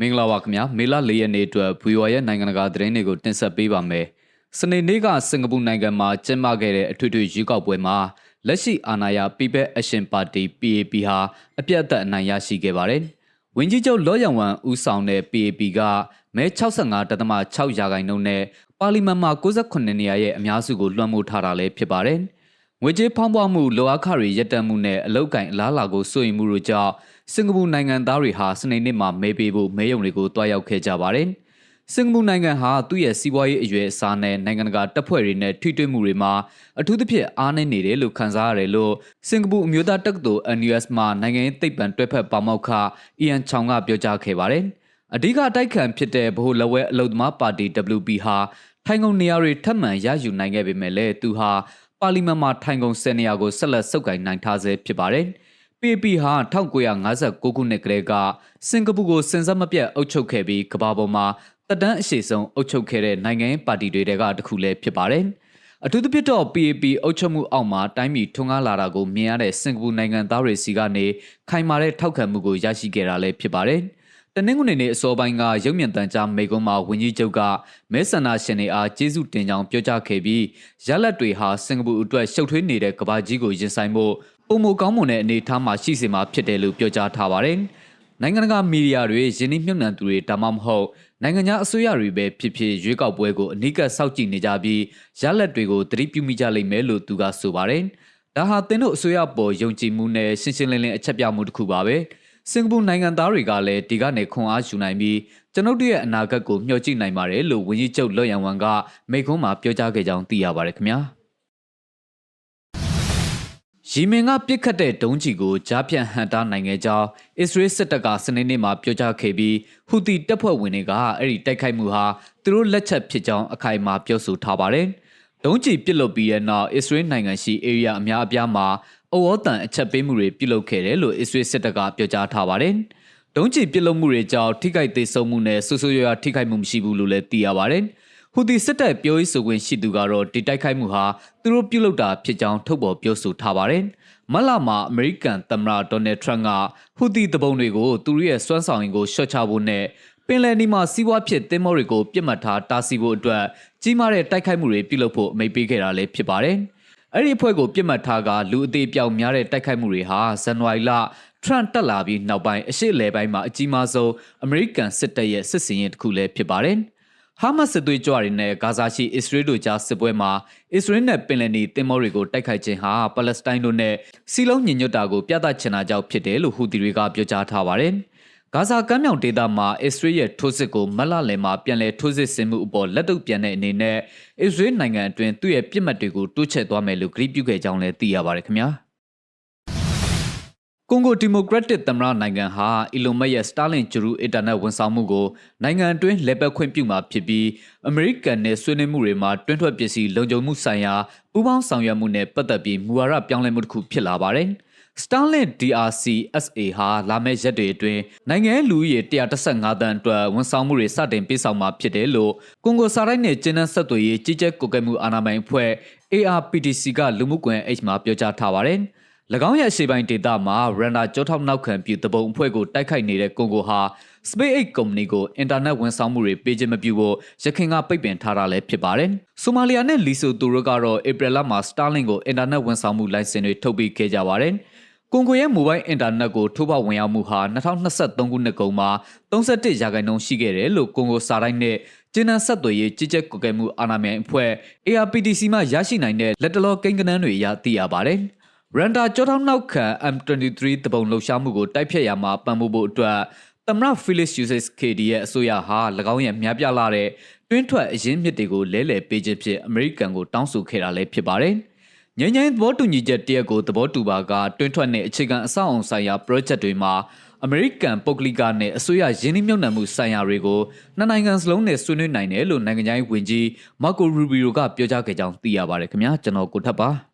မင်္ဂလာပါခင်ဗျာမေလ၄ရက်နေ့အတွက်ဘူယောရဲ့နိုင်ငံတကာသတင်းတွေကိုတင်ဆက်ပေးပါမယ်စနေနေ့ကစင်ကာပူနိုင်ငံမှာကျင်းပခဲ့တဲ့အထွေထွေရွေးကောက်ပွဲမှာလက်ရှိအာဏာရ People Action Party PAP ဟာအပြတ်အသတ်အနိုင်ရရှိခဲ့ပါတယ်ဝင်းကြီးချုပ်လော်ယံဝမ်ဦးဆောင်တဲ့ PAP ကမဲ65.6ရာခိုင်နှုန်းနဲ့ပါလီမန်မှာ69နေရာရဲ့အများစုကိုလွှမ်းမိုးထားတာလည်းဖြစ်ပါတယ် ငွေကြေးဖောင်းပွားမှုလိုအပ်ခတွေရပ်တန့်မှုနဲ့အလုတ်ကင်အလားအလာကိုစိုးရိမ်မှုတို့ကြောင့်စင်ကာပူနိုင်ငံသားတွေဟာစနေနေ့မှာမဲပေးဖို့မဲရုံတွေကိုတွားရောက်ခဲ့ကြပါတယ်။စင်ကာပူနိုင်ငံဟာသူ့ရဲ့စီးပွားရေးအရွယ်အစားနဲ့နိုင်ငံတကာတပ်ဖွဲ့တွေနဲ့ထိတွေ့မှုတွေမှာအထူးသဖြင့်အားနည်းနေတယ်လို့ခန်းစားရတယ်လို့စင်ကာပူအမျိုးသားတက္ကသိုလ် NUS မှာနိုင်ငံရေးသိပ္ပံတွဲဖက်ပါမောက္ခအီယန်ချောင်ကပြောကြားခဲ့ပါတယ်။အဓိကအတိုက်ခံဖြစ်တဲ့ဗဟိုလက်ဝဲအလုသမားပါတီ WP ဟာထိုင်ကုန်နေရာတွေထပ်မံရယူနိုင်ခဲ့ပေမဲ့လည်းသူဟာ ပါလီမန်မှာထိုင်ကုန်10နေရာကိုဆက်လက်ဆုပ်ကိုင်နိုင်ထားဆဲဖြစ်ပါတယ်။ PP ဟာ1959ခုနှစ်ကတည်းကစင်ကာပူကိုစင်စက်မပြတ်အုပ်ချုပ်ခဲ့ပြီးကမ္ဘာပေါ်မှာတက်တန်းအရှိဆုံးအုပ်ချုပ်ခဲ့တဲ့နိုင်ငံရေးပါတီတွေကတစ်ခုလည်းဖြစ်ပါတယ်။အထူးသဖြင့်တော့ PAP အုပ်ချုပ်မှုအောက်မှာတိုင်းပြည်ထွန်းကားလာတာကိုမြင်ရတဲ့စင်ကာပူနိုင်ငံသားတွေစီကနေခိုင်မာတဲ့ထောက်ခံမှုကိုရရှိခဲ့တာလည်းဖြစ်ပါတယ်။ တနင်္ဂနွေနေ့အစောပိုင်းကရုပ်မြင်သံကြားမိကုံးမှာဝင်းကြီးချုပ်ကမဲဆန္ဒရှင်တွေအားကျေးဇူးတင်ကြောင်းပြောကြားခဲ့ပြီးရလက်တွေဟာစင်ကာပူအတွက်ရှုပ်ထွေးနေတဲ့ကမ္ဘာကြီးကိုရင်ဆိုင်ဖို့ပုံမကောင်းမွန်တဲ့အနေအထားမှာရှိစေမှာဖြစ်တယ်လို့ပြောကြားထားပါတယ်။နိုင်ငံတကာမီဒီယာတွေယင်းနှိမ့်မြုပ်နှံသူတွေဒါမှမဟုတ်နိုင်ငံခြားအစိုးရတွေပဲဖြစ်ဖြစ်ရွေးကောက်ပွဲကိုအနိကစောင့်ကြည့်နေကြပြီးရလက်တွေကိုသတိပြုမိကြလိမ့်မယ်လို့သူကဆိုပါတယ်။ဒါဟာတင်တို့အစိုးရပေါ်ယုံကြည်မှုနဲ့ရှင်းရှင်းလင်းလင်းအချက်ပြမှုတစ်ခုပါပဲ။ စင်ကာပူနိုင်ငံသားတွေကလည်းဒီကနေခွန်အားယူနိုင်ပြီးကျွန်ုပ်တို့ရဲ့အနာဂတ်ကိုမျှော်ကြည့်နိုင်ပါတယ်လို့ဝန်ကြီးချုပ်လော်ယန်ဝမ်ကမိန့်ခွန်းမှာပြောကြားခဲ့ကြောင်းသိရပါတယ်ခင်ဗျာ။ရီမင်ကပြစ်ခတ်တဲ့ဒုံးကျည်ကိုကြားဖြတ်ဟန်တာနိုင်ခဲ့ကြောင်းအစ္စရေးစစ်တပ်ကစနေနေ့မှာပြောကြားခဲ့ပြီးဟူသီတပ်ဖွဲ့ဝင်တွေကအဲ့ဒီတိုက်ခိုက်မှုဟာသူတို့လက်ချက်ဖြစ်ကြောင်းအခိုင်အမာပြောဆိုထားပါတယ်။ဒုံးကျည်ပစ်လွတ်ပြီးတဲ့နောက်အစ္စရေးနိုင်ငံရှိ area အများအပြားမှာ အဝေါ်တန်အချက်ပေးမှုတွေပြုလုပ်ခဲ့တယ်လို့အစ္စရေးစစ်တပ်ကပြောကြားထားပါတယ်။ဒုံးကျည်ပစ်လွတ်မှုတွေကြောင့်ထိခိုက်သေးဆုံးမှုနဲ့ဆူဆူရွာထိခိုက်မှုမရှိဘူးလို့လည်းသိရပါတယ်။ဟူဒီစစ်တပ်ပြောရေးဆိုခွင့်ရှိသူကတော့ဒီတိုက်ခိုက်မှုဟာသူတို့ပြုလုပ်တာဖြစ်ကြောင်းထုတ်ပေါ်ပြောဆိုထားပါတယ်။မလမှာအမေရိကန်သမ္မတဒေါ်နယ်ထရန့်ကဟူဒီတပုံတွေကိုသူတို့ရဲ့စွမ်းဆောင်ရည်ကိုရှော့ချဖို့နဲ့ပင်လယ်နီမှာစီးပွားဖြစ်တင်းမောတွေကိုပြစ်မှတ်ထားတားဆီးဖို့အတွက်ကြီးမားတဲ့တိုက်ခိုက်မှုတွေပြုလုပ်ဖို့အမိန့်ပေးခဲ့တာလည်းဖြစ်ပါတယ်။ အဲ့ဒီအဖွဲ့ကိုပြစ်မှတ်ထားကလူအသေးပြောင်များတဲ့တိုက်ခိုက်မှုတွေဟာဇန်နဝါရီလထရန့်တက်လာပြီးနောက်ပိုင်းအရှိလေပိုင်းမှာအကြီးမားဆုံးအမေရိကန်စစ်တပ်ရဲ့စစ်စင်ရင်တစ်ခုလည်းဖြစ်ပါတယ်။ဟာမတ်စစ်သွေးကြွတွေနဲ့ဂါဇာရှိအစ္စရေးတို့ကြားစစ်ပွဲမှာအစ္စရေးနဲ့ပင်လယ်နီတင်မောတွေကိုတိုက်ခိုက်ခြင်းဟာပါလက်စတိုင်းတို့နဲ့စီလုံးညင်ညွတ်တာကိုပြသချင်တာကြောင့်ဖြစ်တယ်လို့ဟူသီတွေကပြောကြားထားပါတယ်။ ဂါဇာကမ်းမြောင်ဒေသမှာအစ္စရေးရဲ့ထိုးစစ်ကိုမလလယ်မှာပြန်လည်ထိုးစစ်ဆင်မှုအပေါ်လက်တုပ်ပြန်တဲ့အနေနဲ့အစ္စရေးနိုင်ငံအတွင်းသူ့ရဲ့ပြစ်မှတ်တွေကိုတိုးချဲ့သွားမယ်လို့ကြေညာပြုခဲ့ကြောင်းလည်းသိရပါတယ်ခင်ဗျာ။ကွန်ဂိုဒီမိုကရက်တစ်သမ္မတနိုင်ငံဟာအီလွန်မက်ရဲ့ Starlink ဂျရူအင်တာနက်ဝန်ဆောင်မှုကိုနိုင်ငံအတွင်းလက်ပတ်ခွင့်ပြုမှာဖြစ်ပြီးအမေရိကန်နဲ့ဆွေးနွေးမှုတွေမှာတွင်းထွက်ပစ္စည်းလုံခြုံမှုဆိုင်ရာပူးပေါင်းဆောင်ရွက်မှုနဲ့ပတ်သက်ပြီးမူဝါဒပြောင်းလဲမှုတစ်ခုဖြစ်လာပါတယ်။ Starlink DRC SA ဟာလာမယ့်ရက်တွေအတွင်းနိုင်ငံလူဦးရေ135တန်းအတွက်ဝန်ဆောင်မှုတွေစတင်ပေးဆောင်မှာဖြစ်တယ်လို့ကွန်ဂိုစာတိုင်းနဲ့ကျင်းနှံဆက်သွယ်ရေးကြီးကြပ်ကွပ်ကဲမှုအာဏာပိုင်အဖွဲ့ ARPTC ကလူမှုကွန်ရက် H မှာပြောကြားထားပါတယ်။၎င်းရဲ့ရှေ့ပိုင်းဒေသမှာရန်နာကြောထောက်နောက်ခံပြုတပုံအဖွဲ့ကိုတိုက်ခိုက်နေတဲ့ကွန်ဂိုဟာ SpaceX ကုမ္ပဏီကိုအင်တာနက်ဝန်ဆောင်မှုတွေပေးခြင်းမပြုဖို့ရခိုင်ကပိတ်ပင်ထားတာလည်းဖြစ်ပါတယ်။ဆိုမာလီယာနဲ့လီဆိုတူတို့ကတော့ဧပြီလမှာ Starlink ကိုအင်တာနက်ဝန်ဆောင်မှုလိုင်စင်တွေထုတ်ပေးခဲ့ကြပါတယ်။ ကွန်ဂိုရဲ့မိုဘိုင်းအင်တာနက်ကိုထိုးပေါက်ဝင်ရောက်မှုဟာ2023ခုနှစ်ကုန်မှာ31ရာခိုင်နှုန်းရှိခဲ့တယ်လို့ကွန်ဂိုစာတိုင်းနဲ့ကျင်းနှံဆက်သွယ်ရေးကြီးကြပ်ကွယ်ကဲမှုအာဏာမြန်အဖွဲ့ ARPTC မှရရှိနိုင်တဲ့လက်တလောကိန်းကနန်းတွေအရသိရပါတယ်။ရန်တာကြောထောင်းနောက်ခံ M23 တပုံလှုပ်ရှားမှုကိုတိုက်ဖြတ်ရမှာပံ့ပိုးဖို့အတွက်သမ္မတ Felix Uses KD ရဲ့အစိုးရဟာ၎င်းရဲ့များပြားလာတဲ့တွင်းထွက်အရင်းမြစ်တွေကိုလဲလှယ်ပေးခြင်းဖြင့်အမေရိကန်ကိုတောင်းဆိုခဲ့တာလည်းဖြစ်ပါတယ်။ ငြိမ်းချမ်းသဘောတူညီချက်တရက်ကိုသဘောတူပါကတွင်းထွက်တဲ့အခြေခံအဆောက်အုံဆိုင်ရာ project တွေမှာအမေရိကန်ပုဂ္ဂလိကနဲ့အစိုးရရင်းနှီးမြှုပ်နှံမှုဆိုင်ရာတွေကိုနှစ်နိုင်ငံစလုံးနဲ့ဆွေးနွေးနိုင်တယ်လို့နိုင်ငံခြားရေးဝန်ကြီးမာကိုရူဘီယိုကပြောကြားခဲ့ကြောင်းသိရပါတယ်ခင်ဗျာကျွန်တော်ကိုထပ်ပါ